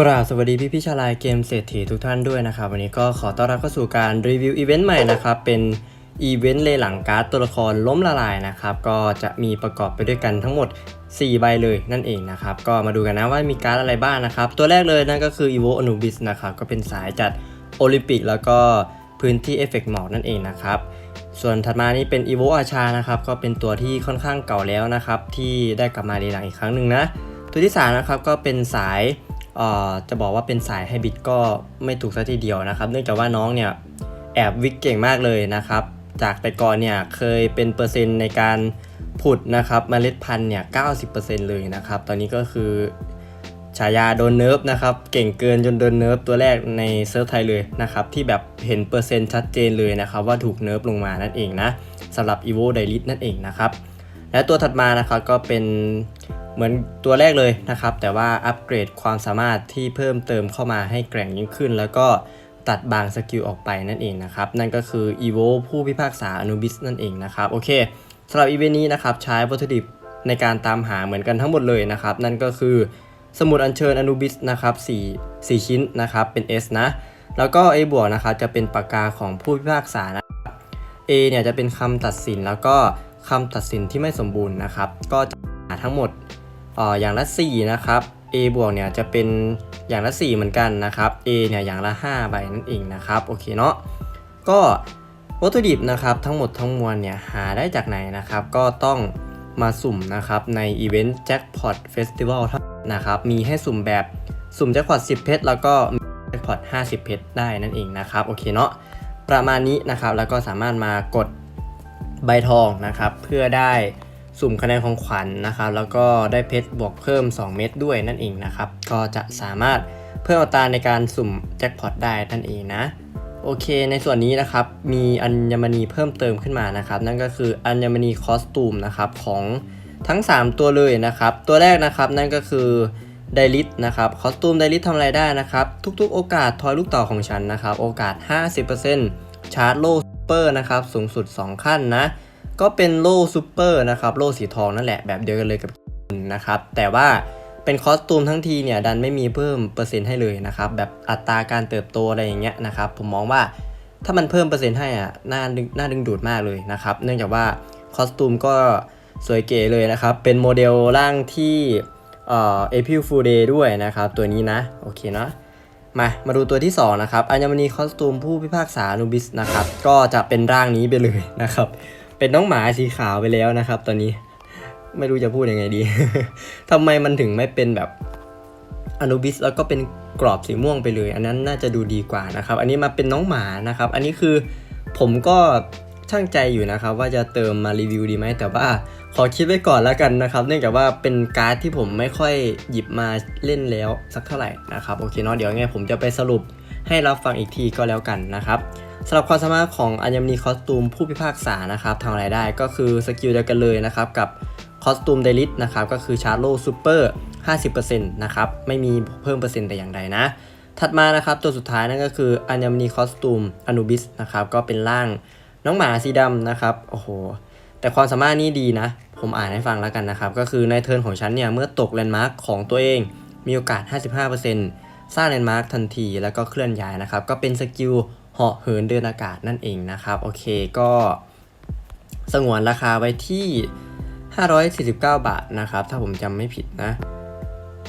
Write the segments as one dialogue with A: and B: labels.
A: กราบสวัสดีพี่พี่ชาลน์เกมเศรษฐีทุกท่านด้วยนะครับ วันนี้ก็ขอต้อนรับเข้าสู่การรีวิวอีเวนต์ใหม่นะครับ เป็นอีเวนต์เลหลังการ์ดตัวละครล้มละลายนะครับ ก็จะมีประกอบไปด้วยกันทั้งหมด 4 ใบเลยนั่นเองนะครับ ก็มาดูกันนะว่ามีการ์ดอะไรบ้างนะครับ ตัวแรกเลยนั่นก็คือ Evo Anubis นะครับ ก็เป็นสายจัดโอลิมปิกแล้วก็พื้นที่เอฟเฟกต์หมอกนั่นเองนะครับส่วนถัดมานี่เป็น Evo อาชานะครับก็เป็นตัวที่ค่อนข้างเก่าแล้วนะครับที่ได้กลับมารีหลังอีกครั้งหนึ่งนะตัวที่สามนะครับก็เป็นสาย จะบอกว่าเป็นสายไฮบริดก็ไม่ถูกซะทีเดียวนะครับ เนื่องจากว่าน้องเนี่ยแอบวิกเก่งมากเลยนะครับ จากแต่ก่อนเนี่ยเคยเป็นเปอร์เซ็นต์ในการผุดนะครับเมล็ดพันธุ์เนี่ย 90%เลยนะครับ ตอนนี้ก็คือฉายาโดนเนิร์ฟนะครับ เก่งเกินจนโดนเนิร์ฟตัวแรกในเซิร์ฟไทยเลยนะครับ ที่แบบเห็นเปอร์เซ็นต์ชัดเจนเลยนะครับ ว่าถูกเนิร์ฟลงมานั่นเองนะสำหรับ evo d i l i t นั่นเองนะครับ และตัวถัดมานะครับก็เป็น เหมือนตัวแรกเลยนะครับ แต่ว่าอัปเกรดความสามารถที่เพิ่มเติมเข้ามาให้แกร่งยิ่งขึ้น แล้วก็ตัดบางสกิลออกไปนั่นเองนะครับ นั่นก็คือ EVO ผู้พิพากษาอนุบิสนั่นเองนะครับ โอเคสำหรับอีเวนต์นี้นะครับใช้วัตถุดิบในการตามหาเหมือนกันทั้งหมดเลยนะครับ นั่นก็คือสมุดอัญเชิญอนุบิสนะครับ4 4ชิ้นนะครับเป็น S นะ แล้วก็ A บวกนะครับจะเป็นปากกาของผู้พิพากษานะ A เนี่ยจะเป็นคำตัดสินแล้วก็คำตัดสินที่ไม่สมบูรณ์นะครับ ก็จะหาทั้งหมด อ่ออย่างละ 4 นะครับ A บวกเนี่ยจะเป็นอย่างละ 4 เหมือนกันนะครับ A เนี่ยอย่างละ 5 ใบนั่นเองนะครับ โอเคเนาะ ก็วัตถุดิบนะครับทั้งหมดทั้งมวลเนี่ยหาได้จากไหนนะครับ ก็ต้องมาสุ่มนะครับในอีเวนต์ Jackpot Festival เท่านั้นนะครับ มีให้สุ่มแบบสุ่มแจ็คพอต10 เพชรแล้วก็แจ็คพอต50 เพชรได้นั่นเองนะครับ โอเคเนาะ ประมาณนี้นะครับ แล้วก็สามารถมากดใบทองนะครับ เพื่อได้ สุ่มคะแนนของขวัญนะครับ แล้วก็ได้เพชรบวกเพิ่ม 2 เม็ดด้วยนั่นเองนะครับ ก็จะสามารถเพิ่มอัตราในการสุ่มแจ็คพอตได้นั่นเองนะ โอเค ในส่วนนี้นะครับ มีอัญมณีเพิ่มเติมขึ้นมานะครับ นั่นก็คืออัญมณีคอสตูมนะครับของทั้ง 3 ตัวเลยนะครับ ตัวแรกนะครับนั่นก็คือไดลิทนะครับ คอสตูมไดลิททำอะไรได้นะครับ ทุกๆ โอกาสทอยลูกต่อของฉันนะครับ โอกาส 50%ชาร์จโล่ซูเปอร์นะครับ สูงสุด 2 ขั้นนะ ก็เป็นโล่ซูเปอร์นะครับโล่สีทองนั่นแหละแบบเดียวกันเลยกับนะครับแต่ว่าเป็นคอสตูมทั้งทีเนี่ยดันไม่มีเพิ่มเปอร์เซ็นต์ให้เลยนะครับแบบอัตราการเติบโตอะไรอย่างเงี้ยนะครับผมมองว่าถ้ามันเพิ่มเปอร์เซ็นต์ให้อะน่าดึงน่าดึงดูดมากเลยนะครับเนื่องจากว่าคอสตูมก็สวยเก๋เลยนะครับเป็นโมเดลร่างที่เอ่อ April Fool Day ด้วยนะครับตัวนี้นะโอเคเนาะมามาดูตัวที่2นะครับอัญมณีคอสตูมผู้พิพากษานูบิสนะครับก็จะเป็นร่างนี้ไปเลยนะครับ เป็นน้องหมาสีขาวไปแล้วนะครับ ตอนนี้ไม่รู้จะพูดยังไงดีทำไมมันถึงไม่เป็นแบบอนุบิสแล้วก็เป็นกรอบสีม่วงไปเลย อันนั้นน่าจะดูดีกว่านะครับ อันนี้มาเป็นน้องหมานะครับ อันนี้คือผมก็ช่างใจอยู่นะครับ ว่าจะเติมมารีวิวดีไหมแต่ว่าขอคิดไว้ก่อนแล้วกันนะครับ เนื่องจากว่าเป็นการ์ดที่ผมไม่ค่อยหยิบมาเล่นแล้วสักเท่าไหร่นะครับโอเคเนาะเดี๋ยวงไงผมจะไปสรุป ให้รับฟังอีกทีก็แล้วกันนะครับสำหรับความสามารถของอัญมณีคอสตูมผู้พิพากษานะครับทำอะไรได้ก็คือสกิลเดียวกันเลยนะครับกับคอสตูมเดลิทนะครับก็คือชาร์โลซูเปอร์50%นะครับไม่มีเพิ่มเปอร์เซ็นต์แต่อย่างใดนะ ถัดมานะครับตัวสุดท้ายนั่นก็คืออัญมณีคอสตูมอนุบิสนะครับก็เป็นร่างน้องหมาสีดำนะครับโอ้โหแต่ความสามารถนี้ดีนะ ผมอ่านให้ฟังแล้วกันนะครับ ก็คือในเทิร์นของฉันเนี่ย เมื่อตกแลนด์มาร์คของตัวเองมีโอกาส 55% สร้างแลนด์มาร์คทันทีแล้วก็เคลื่อนย้ายนะครับ ก็เป็นสกิลเหาะเหินเดินอากาศนั่นเองนะครับ โอเคก็สงวนราคาไว้ที่ 549 บาทนะครับ ถ้าผมจำไม่ผิดนะ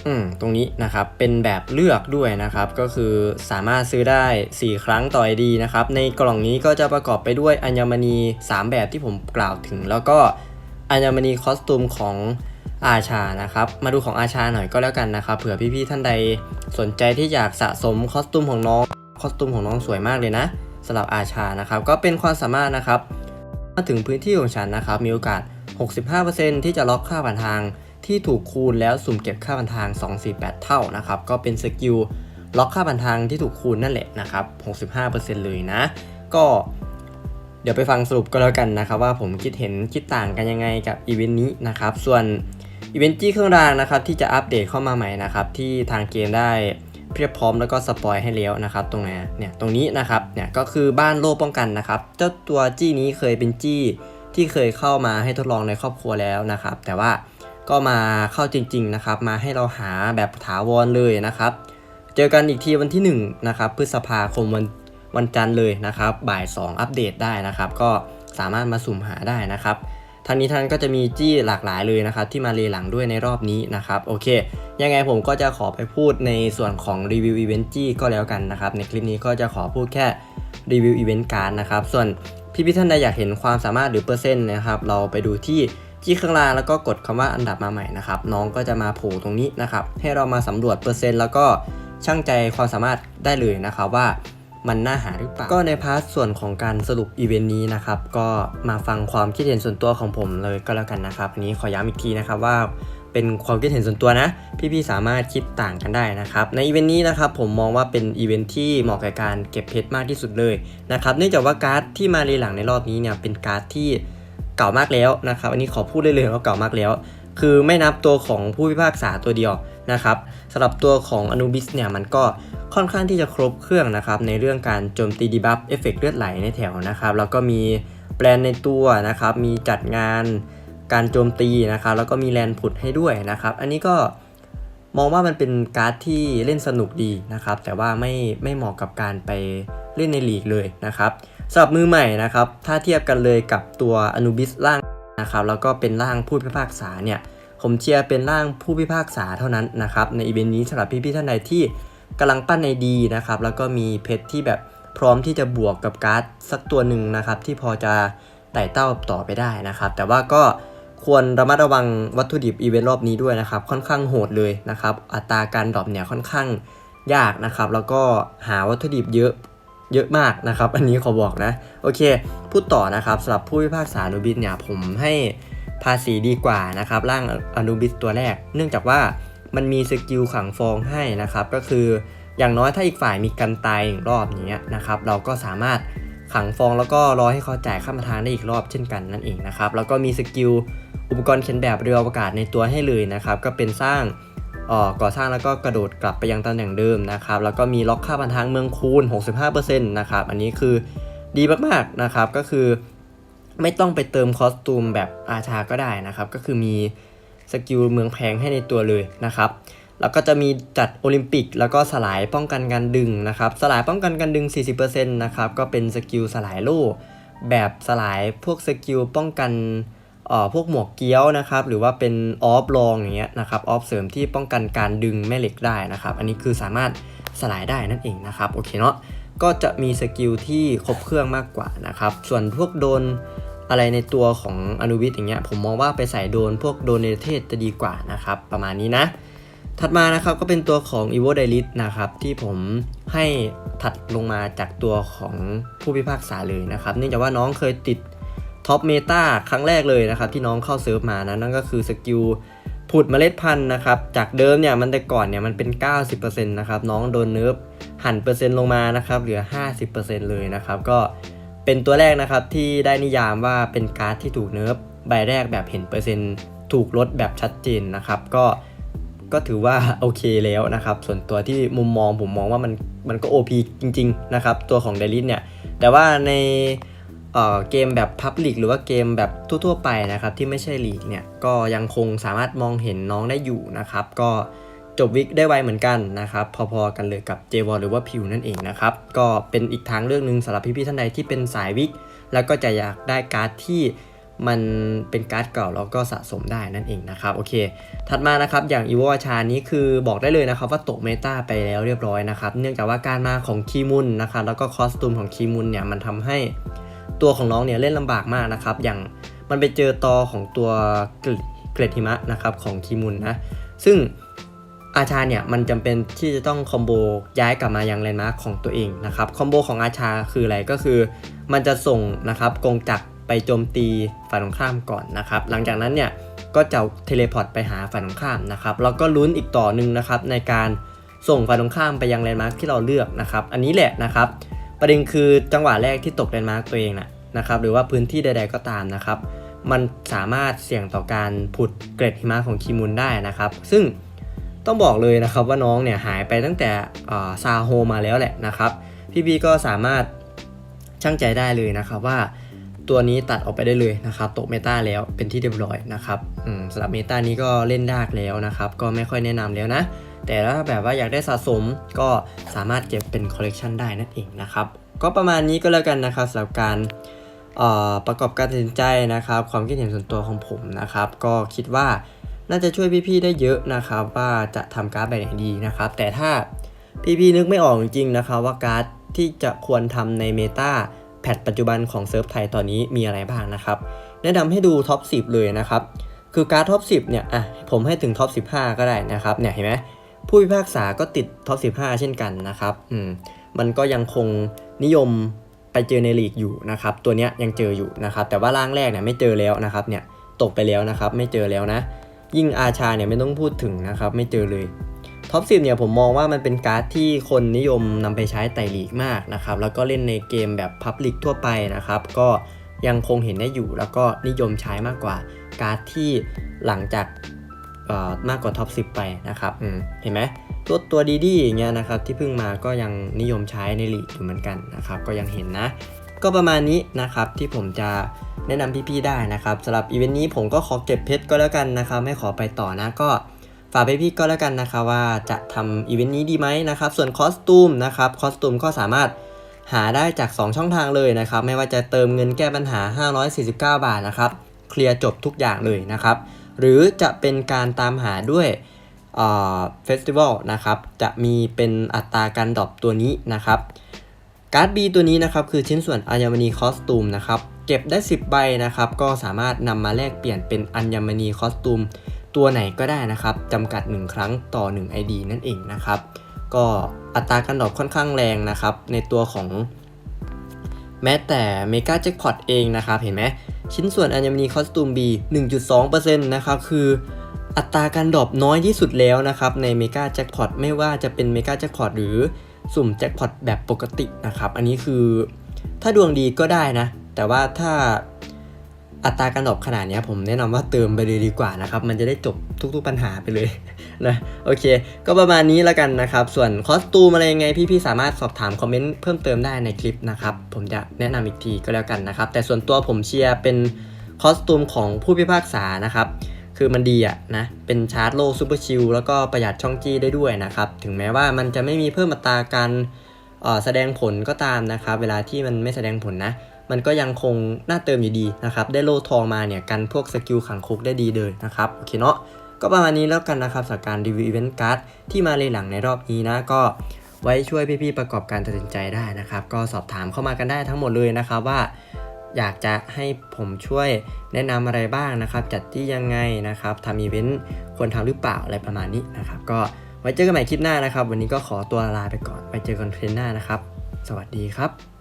A: อืม ตรงนี้นะครับ เป็นแบบเลือกด้วยนะครับ ก็คือสามารถซื้อได้ 4 ครั้งต่อ ID นะครับ ในกล่องนี้ก็จะประกอบไปด้วยอัญมณี 3 แบบที่ผมกล่าวถึง แล้วก็อัญมณีคอสตูมของ อาชานะครับ มาดูของอาชาหน่อยก็แล้วกันนะครับ เผื่อพี่ๆท่านใดสนใจที่อยากสะสมคอสตูมของน้อง คอสตูมของน้องสวยมากเลยนะสำหรับอาชานะครับ ก็เป็นความสามารถนะครับ มาถึงพื้นที่ของฉันนะครับ มีโอกาส 65%ที่จะล็อกค่าผ่านทางที่ถูกคูณแล้วสุ่มเก็บค่าผ่านทาง 248 เท่านะครับ ก็เป็นสกิลล็อกค่าผ่านทางที่ถูกคูณนั่นแหละนะครับ 65%เลยนะ ก็เดี๋ยวไปฟังสรุปก็แล้วกันนะครับ ว่าผมคิดเห็นคิดต่างกันยังไงกับอีเวนต์นี้นะครับ ส่วน อีเวนต์จี้เครื่องรางนะครับที่จะอัปเดตเข้ามาใหม่นะครับที่ทางเกมได้เพียบพร้อมแล้วก็สปอยให้แล้วนะครับตรงไหนเนี่ยตรงนี้นะครับเนี่ยก็คือบ้านโล่ป้องกันนะครับเจ้าตัวจี้นี้เคยเป็นจี้ที่เคยเข้ามาให้ทดลองในครอบครัวแล้วนะครับ แต่ว่าก็มาเข้าจริงๆนะครับมาให้เราหาแบบถาวรเลยนะครับ เจอกันอีกทีวันที่1นะครับพฤษภาคมวันวันจันทร์เลยนะครับ บ่าย 2 อัปเดตได้นะครับ ก็สามารถมาสุ่มหาได้นะครับ ทางนี้ท่านก็จะมีจี้หลากหลายเลยนะครับที่มาเลหลังด้วยในรอบนี้นะครับโอเค ยังไงผมก็จะขอไปพูดในส่วนของรีวิวอีเวนต์จี้ก็แล้วกันนะครับในคลิปนี้ก็จะขอพูดแค่รีวิวอีเวนต์การ์ดนะครับส่วนพี่พี่ๆท่านใดอยากเห็นความสามารถหรือเปอร์เซ็นต์นะครับเราไปดูที่จี้ข้างล่างแล้วก็กดคำว่าอันดับมาใหม่นะครับน้องก็จะมาโผล่ตรงนี้นะครับให้เรามาสำรวจเปอร์เซ็นต์แล้วก็ช่างใจความสามารถได้เลยนะครับว่า มันน่าหาหรือเปล่า ก็ในพาร์ทส่วนของการสรุปอีเวนต์นี้นะครับ ก็มาฟังความคิดเห็นส่วนตัวของผมเลยก็แล้วกันนะครับอันนี้ขอย้ำอีกทีนะครับว่าเป็นความคิดเห็นส่วนตัวนะ พี่ๆสามารถคิดต่างกันได้นะครับ ในอีเวนต์นี้นะครับผมมองว่าเป็นอีเวนต์ที่เหมาะกับการเก็บเพชรมากที่สุดเลยนะครับเนื่องจากว่าการ์ดที่มารีหลังในรอบนี้เนี่ยเป็นการ์ดที่เก่ามากแล้วนะครับ อันนี้ขอพูดได้เลยว่าเก่ามากแล้ว คือไม่นับตัวของผู้พิพากษาตัวเดียวนะครับสำหรับตัวของอนุบิสเนี่ยมันก็ ค่อนข้างที่จะครบเครื่องนะครับในเรื่องการโจมตีดีบัฟเอฟเฟกต์เลือดไหลในแถวนะครับแล้วก็มีแปลนในตัวนะครับมีจัดงานการโจมตีนะครับแล้วก็มีแลนผุดให้ด้วยนะครับอันนี้ก็มองว่ามันเป็นการ์ดที่เล่นสนุกดีนะครับแต่ว่าไม่ไม่เหมาะกับการไปเล่นในลีกเลยนะครับสำหรับมือใหม่นะครับถ้าเทียบกันเลยกับตัวอนุบิสล่างนะครับแล้วก็เป็นร่างผู้พิพากษาเนี่ยผมเชียร์เป็นร่างผู้พิพากษาเท่านั้นนะครับในอีเวนต์นี้สำหรับพี่ๆท่านใดที่ กำลังปั้นในดีนะครับ แล้วก็มีเพชรที่แบบพร้อมที่จะบวกกับการ์ดสักตัวหนึ่งนะครับ ที่พอจะไต่เต้าต่อไปได้นะครับ แต่ว่าก็ควรระมัดระวังวัตถุดิบอีเวนต์รอบนี้ด้วยนะครับ ค่อนข้างโหดเลยนะครับ อัตราการดรอปเนี่ยค่อนข้างยากนะครับ แล้วก็หาวัตถุดิบเยอะเยอะมากนะครับ อันนี้ขอบอกนะ โอเค พูดต่อนะครับสำหรับผู้พิพากษาอนุบิสเนี่ยผมให้ภาษีดีกว่านะครับร่างอนุบิสตัวแรก เนื่องจากว่า มันมีสกิลขังฟองให้นะครับ ก็คืออย่างน้อยถ้าอีกฝ่ายมีกันตายอีกรอบอย่างเงี้นะครับ เราก็สามารถขังฟองแล้วก็รอให้เขาจ่ายค่ามาทางได้อีกรอบเช่นกันนั่นเองนะครับ แล้วก็มีสกิลอุปกรณ์เขียนแบบเรืออวกาศในตัวให้เลยนะครับ ก็เป็นสร้างก่อสร้างแล้วก็กระโดดกลับไปยังตำแหน่งเดิมนะครับ แล้วก็มีล็อกค่าพันทางเมืองคูณ 65%นะครับ อันนี้คือดีมากๆนะครับ ก็คือ ไม่ต้องไปเติมคอสตูมแบบอาชาก็ได้นะครับ ก็คือมี สกิลเมืองแพงให้ในตัวเลยนะครับแล้วก็จะมีจัดโอลิมปิก แล้วก็สลายป้องกันการดึงนะครับสลายป้องกันการดึง 40%นะครับก็เป็นสกิลสลายโล่แบบสลายพวกสกิลป้องกันเอ่อพวกหมวกเกี้ยวนะครับหรือว่าเป็นออฟลองอย่างเงี้ยนะครับออฟเสริมที่ป้องกันการดึงแม่เหล็กได้นะครับ อันนี้คือสามารถสลายได้นั่นเองนะครับโอเคเนาะก็จะมีสกิลที่ครบเครื่องมากกว่านะครับส่วนพวกโดน อะไรในตัวของอนุวิทย์อย่างเงี้ยผมมองว่าไปใส่โดนพวกโดนในเทศจะดีกว่านะครับประมาณนี้นะ ถัดมานะครับก็เป็นตัวของ e v o d i l i t นะครับที่ผมให้ถัดลงมาจากตัวของผู้พิพากษาเลยนะครับเนื่องจากว่าน้องเคยติดท็อปเมตาครั้งแรกเลยนะครับที่น้องเข้าเซิร์ฟมานะนั่นก็คือสกิลผุดเมล็ดพันธุ์นะครับจากเดิมเนี่ยมันแต่ก่อนเนี่ยมันเป็น 90%นะครับน้องโดนเนิร์ฟหันเปอร์เซ็นต์ลงมานะครับเหลือ 50%เลยนะครับก็ เป็นตัวแรกนะครับที่ได้นิยามว่าเป็นการ์ดที่ถูกเนิร์ฟใบแรกแบบเห็นเปอร์เซ็นต์ถูกลดแบบชัดเจนนะครับ ก็ก็ถือว่าโอเคแล้วนะครับ ส่วนตัวที่มุมมองผมมองว่ามันมันก็ OP จริง ๆ นะครับ ตัวของเดลิสเนี่ย แต่ว่าในเกมแบบพับลิกหรือว่าเกมแบบทั่วๆไปนะครับ ที่ไม่ใช่ลีกเนี่ย ก็ยังคงสามารถมองเห็นน้องได้อยู่นะครับ ก็ จบวิกได้ไวเหมือนกันนะครับ พอๆกันเลยกับ j w หรือว่าพิวนั่นเองนะครับ ก็เป็นอีกทางเรื่องหนึ่งสำหรับพี่ๆท่านใดที่เป็นสายวิก แล้วก็จะอยากได้การ์ดที่มันเป็นการ์ดเก่าแล้วก็สะสมได้นั่นเองนะครับโอเค ถัดมานะครับอย่างอีโวอาชานี้คือบอกได้เลยนะครับว่าตกเมตาไปแล้วเรียบร้อยนะครับ เนื่องจากว่าการมาของคีมุนนะครับแล้วก็คอสตูมของคีมุนเนี่ยมันทำให้ตัวของน้องเนี่ยเล่นลำบากมากนะครับอย่างมันไปเจอตอของตัวเกล็ดเกล็ดหิมะนะครับของคีมุนนะซึ่ง อาชาเนี่ยมันจำเป็นที่จะต้องคอมโบย้ายกลับมายังแลนด์มาร์คของตัวเองนะครับคอมโบของอาชาคืออะไรก็คือ มันจะส่งนะครับกงจักรไปโจมตีฝ่ายตรงข้ามก่อนนะครับ หลังจากนั้นเนี่ยก็จะเทเลพอร์ตไปหาฝ่ายตรงข้ามนะครับแล้วก็ลุ้นอีกต่อหนึ่งนะครับในการส่งฝ่ายตรงข้ามไปยังแลนด์มาร์คที่เราเลือกนะครับ อันนี้แหละนะครับ ประเด็นคือจังหวะแรกที่ตกแลนด์มาร์กตัวเองนะนะครับ หรือว่าพื้นที่ใด ๆก็ตามนะครับ มันสามารถเสี่ยงต่อการผุดเกร็ดหิมะของคีมุนได้นะครับ ซึ่ง ต้องบอกเลยนะครับว่าน้องเนี่ยหายไปตั้งแต่ซาโฮมาแล้วแหละนะครับ พี่บีก็สามารถช่างใจได้เลยนะครับว่าตัวนี้ตัดออกไปได้เลยนะครับตกเมตาแล้วเป็นที่เรียบร้อยนะครับสำหรับเมตานี้ก็เล่นยากแล้วนะครับ ก็ไม่ค่อยแนะนำแล้วนะ แต่ถ้าแบบว่าอยากได้สะสมก็สามารถเก็บเป็นคอลเลกชันได้นั่นเองนะครับ ก็ประมาณนี้ก็แล้วกันนะครับสำหรับการประกอบการตัดสินใจนะครับ ความคิดเห็นส่วนตัวของผมนะครับ ก็คิดว่า น่าจะช่วยพี่ๆได้เยอะนะครับว่าจะทำการ์ดแบบไหนดีนะครับ แต่ถ้าพี่ๆนึกไม่ออกจริงๆนะครับว่าการ์ดที่จะควรทำในเมตาแพทปัจจุบันของเซิร์ฟไทยตอนนี้มีอะไรบ้างนะครับแนะนำให้ดูท็อป 10 เลยนะครับ คือการ์ดท็อป 10 เนี่ยอะผมให้ถึงท็อป 15 ก็ได้นะครับเนี่ยเห็นไหมผู้พิพากษาก็ติดท็อป 15 เช่นกันนะครับอืมมันก็ยังคงนิยมไปเจอในลีกอยู่นะครับ ตัวเนี้ยยังเจออยู่นะครับ แต่ว่าร่างแรกเนี่ยไม่เจอแล้วนะครับเนี่ยตกไปแล้วนะครับ ไม่เจอแล้วนะ ยิ่งอาชาเนี่ยไม่ต้องพูดถึงนะครับ ไม่เจอเลยท็อป10เนี่ยผมมองว่ามันเป็นการ์ดที่คนนิยมนำไปใช้ไต่ลีกมากนะครับ แล้วก็เล่นในเกมแบบพับลิกทั่วไปนะครับ ก็ยังคงเห็นได้อยู่แล้วก็นิยมใช้มากกว่าการ์ดที่หลังจากมากกว่าท็อป10 ไปนะครับเห็นไหมตัวตัวดีดีอย่างเงี้ยนะครับที่เพิ่งมาก็ยังนิยมใช้ในลีกอยู่เหมือนกันนะครับ ก็ยังเห็นนะ ก็ประมาณนี้นะครับที่ผมจะแนะนำพี่ๆได้นะครับสำหรับอีเวนต์นี้ผมก็ขอเก็บเพชรก็แล้วกันนะครับไม่ขอไปต่อนะก็ฝากไปพี่ก็แล้วกันนะคะว่าจะทำอีเวนต์นี้ดีไหมนะครับส่วนคอสตูมนะครับคอสตูมก็สามารถหาได้จาก 2 ช่องทางเลยนะครับ ไม่ว่าจะเติมเงินแก้ปัญหา 549 บาทนะครับ เคลียร์จบทุกอย่างเลยนะครับ หรือจะเป็นการตามหาด้วยเฟสติวัลนะครับ จะมีเป็นอัตราการดรอปตัวนี้นะครับ การ์ด B ตัวนี้นะครับคือชิ้นส่วนอัญมณีคอสตูมนะครับเก็บได้ 10 ใบนะครับก็สามารถนำมาแลกเปลี่ยนเป็นอัญมณีคอสตูมตัวไหนก็ได้นะครับจำกัด 1 ครั้งต่อ 1 ID นั่นเองนะครับก็อัตราการดรอปค่อนข้างแรงนะครับในตัวของแม้แต่เมกาแจ็คพอตเองนะครับเห็นไหมชิ้นส่วนอัญมณีคอสตูม B 1.2%นะครับคืออัตราการดรอปน้อยที่สุดแล้วนะครับในเมกาแจ็คพอตไม่ว่าจะเป็นเมกาแจ็คพอตหรือ สุ่มแจ็คพอตแบบปกตินะครับ อันนี้คือถ้าดวงดีก็ได้นะ แต่ว่าถ้าอัตราการดรอปขนาดนี้ผมแนะนำว่าเติมไปเลยดีกว่านะครับ มันจะได้จบทุกๆปัญหาไปเลยนะโอเค ก็ประมาณนี้แล้วกันนะครับ ส่วนคอสตูมอะไรยังไงพี่ๆสามารถสอบถามคอมเมนต์เพิ่มเติมได้ในคลิปนะครับ ผมจะแนะนำอีกทีก็แล้วกันนะครับ แต่ส่วนตัวผมเชียร์เป็นคอสตูมของผู้พิพากษานะครับ คือมันดีอะนะ เป็นชาร์จโลซูเปอร์ชิลแล้วก็ประหยัดช่องจี้ได้ด้วยนะครับ ถึงแม้ว่ามันจะไม่มีเพิ่มอัตราการแสดงผลก็ตามนะครับ เวลาที่มันไม่แสดงผลนะ มันก็ยังคงน่าเติมอยู่ดีนะครับ ได้โล่ทองมาเนี่ยกันพวกสกิลขังคุกได้ดีเลยนะครับ โอเคเนาะ ก็ประมาณนี้แล้วกันนะครับสำหรับการรีวิวอีเวนต์การ์ดที่มาเลยหลังในรอบนี้นะ ก็ไว้ช่วยพี่ๆประกอบการตัดสินใจได้นะครับ ก็สอบถามเข้ามากันได้ทั้งหมดเลยนะครับว่า อยากจะให้ผมช่วยแนะนำอะไรบ้างนะครับ จัดที่ยังไงนะครับทำอีเวนต์ควรทำหรือเปล่าอะไรประมาณนี้นะครับ ก็ไว้เจอกันใหม่คลิปหน้านะครับ วันนี้ก็ขอตัวลาไปก่อน ไปเจอกันคลิปหน้านะครับ สวัสดีครับ